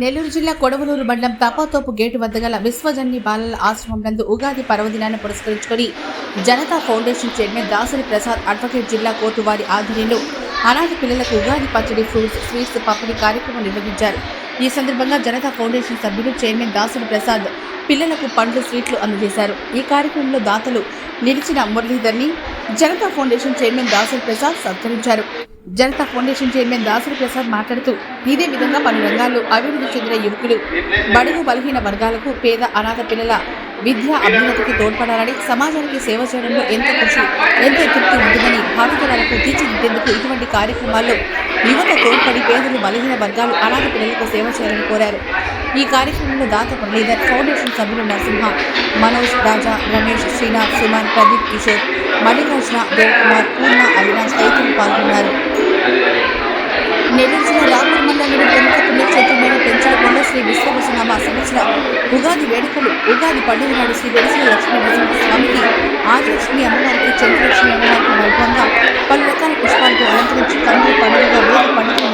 నెల్లూరు జిల్లా కొడవలూరు మండలం తపాతోపు గేటు వద్ద గల విశ్వజన్ని బాలల ఆశ్రమం నందు ఉగాది పర్వదినాన్ని పురస్కరించుకొని Janata foundation chairman Dasari Prasad advocate జిల్లా కోర్టు వారి ఆధ్వర్యంలో అనాథ పిల్లలకు ఉగాది పచ్చడి ఫ్రూట్స్ స్వీట్స్ పంపిణీ కార్యక్రమం నిర్వహించారు. ఈ సందర్భంగా జనతా ఫౌండేషన్ సభ్యులు చైర్మన్ దాసరి ప్రసాద్ పిల్లలకు పండ్లు స్వీట్లు అందజేశారు. ఈ కార్యక్రమంలో దాతలు నిలిచిన మురళీధర్ని జనతా ఫౌండేషన్ చైర్మన్ దాసరి ప్రసాద్ సత్కరించారు. జనతా ఫౌండేషన్ చైర్మన్ దాసరి ప్రసాద్ మాట్లాడుతూ ఇదే విధంగా పలు రంగాల్లో అభివృద్ధి చెందిన యువకులు బడుగు బలహీన వర్గాలకు పేద అనాథ పిల్లల విద్యా అభ్యున్నతికి తోడ్పడాలని సమాజానికి సేవ చేయడంలో ఎంత కృషి ఎంతో తృప్తి ఉంటుందని భావితరాలకు తీర్చిదిద్దేందుకు ఇటువంటి కార్యక్రమాల్లో యువత తోడ్పడి పేదలు బలహీన వర్గాలు అనాథ పిల్లలకు సేవ చేయాలని కోరారు. ఈ కార్యక్రమంలో దాత మురళీధర్ ఫౌండేషన్ సభ్యులు నరసింహ మనోజ్ రాజా రమేష్ శ్రీనాథ్ సుమన్ ప్రదీప్ కిషోర్ మల్లికార్జున దేవకుమార్ పూర్ణ అవినాష్ తదితరులు పాల్గొన్నారు. నెల్లూరు జిల్లా మండలంలోని ప్రముఖ పుణ్యక్షేత్రమైన పెంచలకొండ శ్రీ విశ్వభసనామ సంవత్సర ఉగాది వేడుకలు ఉగాది పండుగ నాడు శ్రీ వెలిసిన లక్ష్మీ నరసింహ స్వామికి ఆదిలక్ష్మి అమ్మవారికి చంద్రలక్ష్మి అమ్మవారికి వైభవంగా పలు రకాల పుష్పాలతో అలంకరించి కన్నుల పండుగగా వేద పండుగల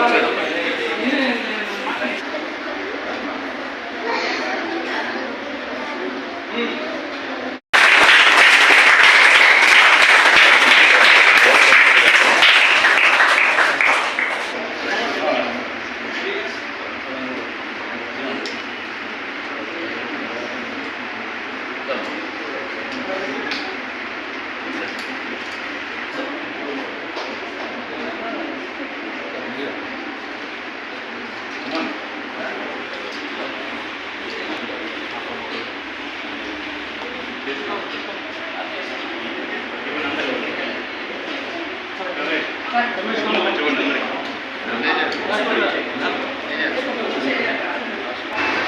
っい。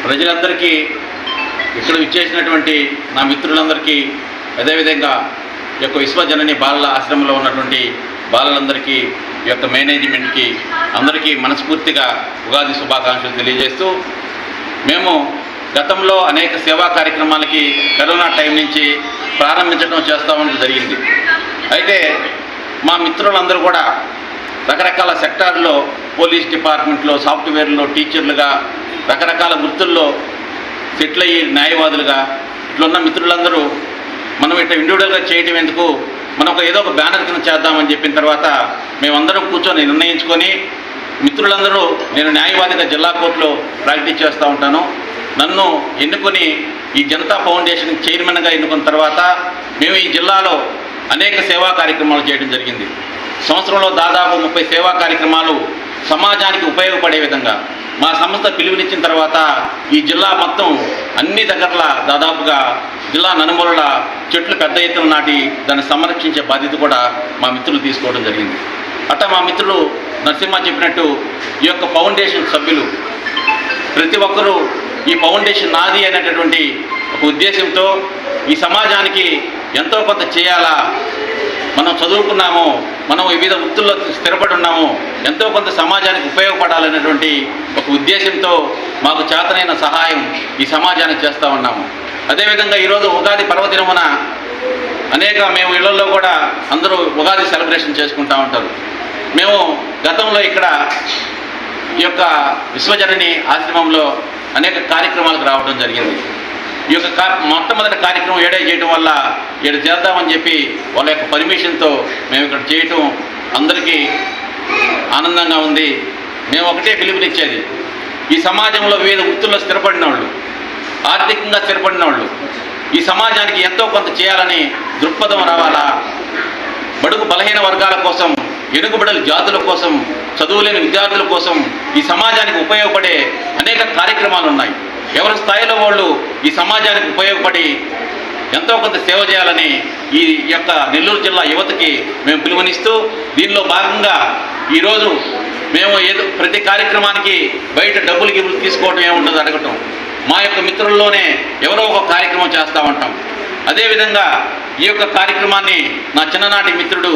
ప్రజలందరికీ ఇక్కడ విచ్చేసినటువంటి నా మిత్రులందరికీ అదేవిధంగా ఈ యొక్క విశ్వజనని బాలల ఆశ్రమంలో ఉన్నటువంటి బాలలందరికీ ఈ యొక్క మేనేజ్మెంట్కి అందరికీ మనస్ఫూర్తిగా ఉగాది శుభాకాంక్షలు తెలియజేస్తూ మేము గతంలో అనేక సేవా కార్యక్రమాలకి కరోనా టైం నుంచి ప్రారంభించడం చేస్తామని జరిగింది. అయితే మా మిత్రులందరూ కూడా రకరకాల సెక్టార్లో పోలీస్ డిపార్ట్మెంట్లో సాఫ్ట్వేర్లో టీచర్లుగా రకరకాల వృత్తుల్లో సెటిల్ అయ్యి న్యాయవాదులుగా ఇట్లున్న మిత్రులందరూ మనం ఇట్లా ఇండివిజువల్గా చేయటం ఎందుకు? మనం ఒక ఏదో ఒక బ్యానర్ కింద చేద్దామని చెప్పిన తర్వాత మేమందరం కూర్చొని నిర్ణయించుకొని మిత్రులందరూ నేను న్యాయవాదిగా జిల్లా కోర్టులో ప్రాక్టీస్ చేస్తూ ఉంటాను. నన్ను ఎన్నుకొని ఈ జనతా ఫౌండేషన్ చైర్మన్గా ఎన్నుకున్న తర్వాత మేము ఈ జిల్లాలో అనేక సేవా కార్యక్రమాలు చేయడం జరిగింది. సంవత్సరంలో దాదాపు ముప్పై సేవా కార్యక్రమాలు సమాజానికి ఉపయోగపడే విధంగా మా సంస్థ పిలుపునిచ్చిన తర్వాత ఈ జిల్లా మొత్తం అన్ని దగ్గరల దాదాపుగా జిల్లా ననుమూలల చెట్లు పెద్ద ఎత్తున నాటి దాన్ని సంరక్షించే బాధ్యత కూడా మా మిత్రులు తీసుకోవడం జరిగింది. అట్ట మా మిత్రులు నరసింహ చెప్పినట్టు ఈ యొక్క ఫౌండేషన్ సభ్యులు ప్రతి ఒక్కరూ ఈ ఫౌండేషన్ నాది అనేటటువంటి ఒక ఉద్దేశంతో ఈ సమాజానికి ఎంతో కొంత చేయాలా? మనం చదువుకున్నాము మనం వివిధ వృత్తుల్లో స్థిరపడి ఉన్నాము ఎంతో కొంత సమాజానికి ఉపయోగపడాలనేటువంటి ఒక ఉద్దేశంతో మాకు చేతనైన సహాయం ఈ సమాజానికి చేస్తూ ఉన్నాము. అదేవిధంగా ఈరోజు ఉగాది పర్వదినమున అనేక మేము ఇళ్ళలో కూడా అందరూ ఉగాది సెలబ్రేషన్ చేసుకుంటూ ఉంటారు. మేము గతంలో ఇక్కడ ఈ యొక్క విశ్వజనని ఆశ్రమంలో అనేక కార్యక్రమాలకు రావడం జరిగింది. ఈ యొక్క మొట్టమొదటి కార్యక్రమం ఏడే చేయడం వల్ల ఏడు చేద్దామని చెప్పి వాళ్ళ యొక్క పర్మిషన్తో మేము ఇక్కడ చేయటం అందరికీ ఆనందంగా ఉంది. మేము ఒకటే పిలుపునిచ్చేది. ఈ సమాజంలో వివిధ వృత్తుల్లో స్థిరపడిన వాళ్ళు ఆర్థికంగా స్థిరపడిన వాళ్ళు ఈ సమాజానికి ఎంతో కొంత చేయాలని దృక్పథం రావాలా? బడుగు బలహీన వర్గాల కోసం ఎనుగుబడల జాతుల కోసం చదువులేని విద్యార్థుల కోసం ఈ సమాజానికి ఉపయోగపడే అనేక కార్యక్రమాలు ఉన్నాయి. ఎవరి స్థాయిలో వాళ్ళు ఈ సమాజానికి ఉపయోగపడి ఎంతో కొంత సేవ చేయాలని ఈ యొక్క నెల్లూరు జిల్లా యువతకి మేము పిలువనిస్తూ దీనిలో భాగంగా ఈరోజు మేము ఏదో ప్రతి కార్యక్రమానికి బయట డబ్బులు గిబ్బులు తీసుకోవడం ఏముండదు అడగటం. మా యొక్క మిత్రుల్లోనే ఎవరో ఒక కార్యక్రమం చేస్తూ ఉంటాం. అదేవిధంగా ఈ యొక్క కార్యక్రమాన్ని నా చిన్ననాటి మిత్రుడు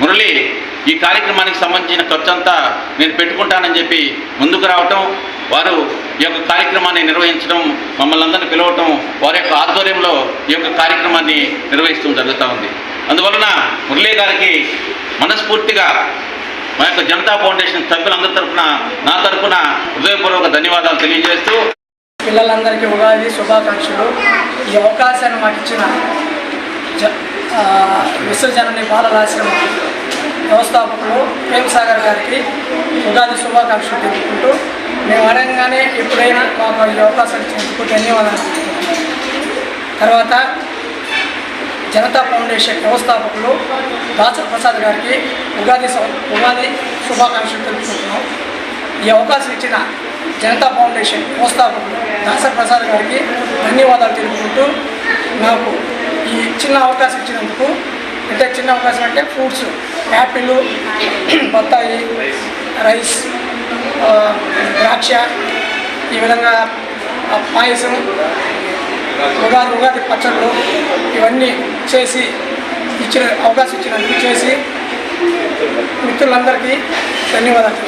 మురళి ఈ కార్యక్రమానికి సంబంధించిన ఖర్చు అంతా నేను పెట్టుకుంటానని చెప్పి ముందుకు రావటం. వారు ఈ యొక్క కార్యక్రమాన్ని నిర్వహించడం మమ్మల్ని అందరిని పిలవటం వారి యొక్క ఆధ్వర్యంలో ఈ యొక్క కార్యక్రమాన్ని నిర్వహిస్తూ జరుగుతూ ఉంది. అందువలన మురళీ గారికి మనస్ఫూర్తిగా మా యొక్క జనతా ఫౌండేషన్ సభ్యులందరి తరఫున నా తరఫున హృదయపూర్వక ధన్యవాదాలు తెలియజేస్తూ పిల్లలందరికీ ఉగాది శుభాకాంక్షలు. ఈ అవకాశాన్ని మాకు ఇచ్చిన జ ఆ, విశ్వజనని బాలరాశ్రమ వ్యవస్థాపకులు ప్రేమ్ సాగర్ గారికి ఉగాది శుభాకాంక్షలు తెలుపుకుంటూ మేము అడగంగానే ఎప్పుడైనా మాకు ఈ అవకాశం ఇచ్చినందుకు ధన్యవాదాలు. తర్వాత జనతా ఫౌండేషన్ వ్యవస్థాపకులు దాసర్ ప్రసాద్ గారికి ఉగాది ఉగాది శుభాకాంక్షలు తెలుపుకుంటున్నాం. ఈ అవకాశం ఇచ్చిన జనతా ఫౌండేషన్ వ్యవస్థాపకులు దాసర్ ప్రసాద్ గారికి ధన్యవాదాలు తెలుపుకుంటూ నాకు ఈ చిన్న అవకాశం ఇచ్చినందుకు అంటే చిన్న అవకాశం అంటే ఫ్రూట్స్ యాపిల్ బత్తాయి రైస్ ద్రాక్ష ఈ విధంగా పాయసం ఉగాది ఉగాది పచ్చళ్ళు ఇవన్నీ చేసి ఇచ్చిన అవకాశం ఇచ్చినందుకు చేసి మిత్రులందరికీ ధన్యవాదాలు.